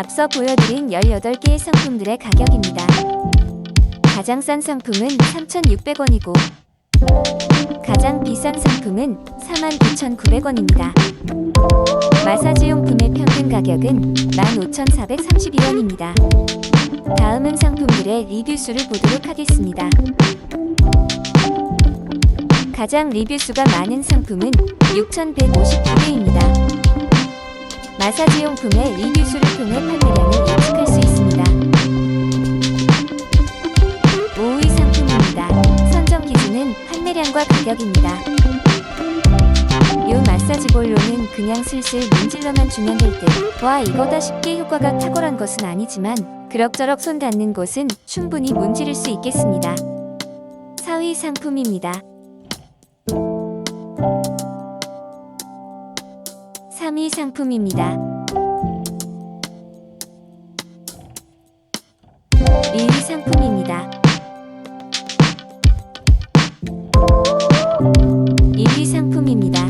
앞서 보여드린 18개의 상품들의 가격입니다. 가장 싼 상품은 3,600원이고 가장 비싼 상품은 49,900원입니다. 마사지 용품의 평균 가격은 15,432원입니다. 다음은 상품들의 리뷰 수를 보도록 하겠습니다. 가장 리뷰 수가 많은 상품은 6,159개입니다. 마사지 용품의 리뷰 수를 통해 판매량을 예측할 수 있습니다. 5위 상품입니다. 선정 기준은 판매량과 가격입니다. 요 마사지 볼로는 그냥 슬슬 문질러만 주면 될 듯. 와 이거다 쉽게 효과가 탁월한 것은 아니지만 그럭저럭 손 닿는 곳은 충분히 문지를 수 있겠습니다. 4위 상품입니다. 3위 상품입니다. 1위 상품입니다. 1위 상품입니다.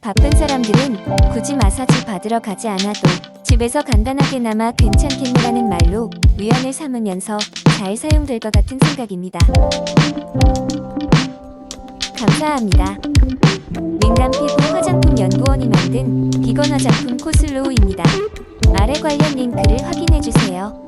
바쁜 사람들은 굳이 마사지 받으러 가지 않아도 집에서 간단하게나마 괜찮겠네라는 말로 위안을 삼으면서 잘 사용될 것 같은 생각입니다. 감사합니다. 민감 피부 화장품 연구원이 만든 비건 화장품 코슬로우입니다. 아래 관련 링크를 확인해 주세요.